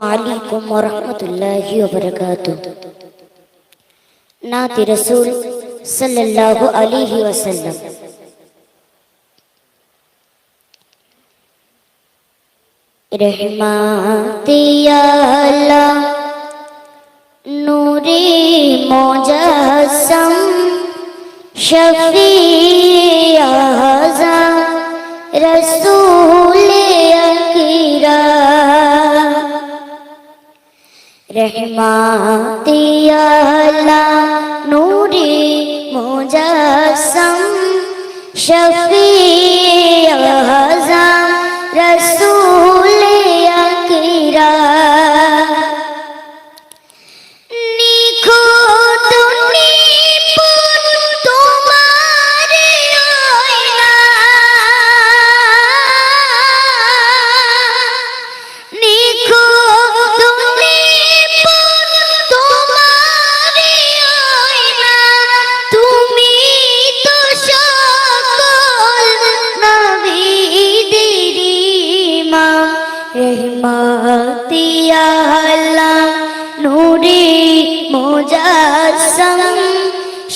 আলাইকুম ওরহমতুল্লাহি নাতি রসুল সাল্লাল্লাহু আলাইহি ওয়াসাল্লাম রহমাতিয়ালা নূরে মোজাসম শফি রহমাতিয়া আল্লাহ নূরে মুজাসসাম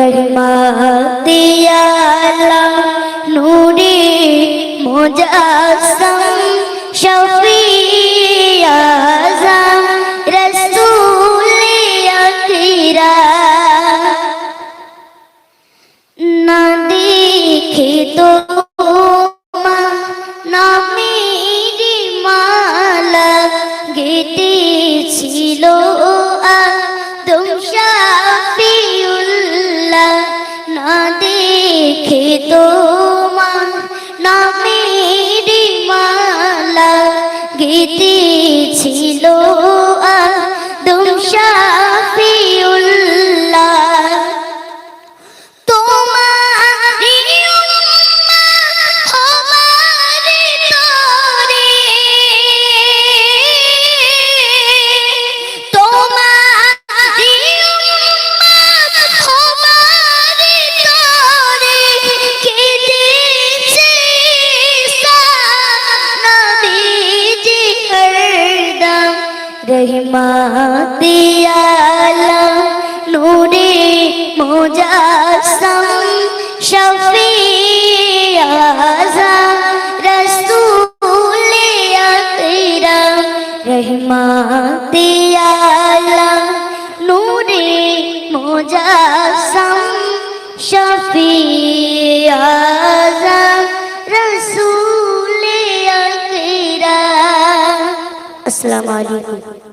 রহমতিয়া আল্লাহ নূরে মুজাসসাম শফি আযম না দেখে তো দেখে তো নামের মালা গেতেছিল আদম শাফিউল্লাহ রহমাতিয়া আলম, নূরে মুজাসসাম শফি আযম রসূল আকরাম। রহমাতিয়া আলম, নূরে মুজাসসাম শফি আযম রসূল আকরাম। আসসালামু আলাইকুম।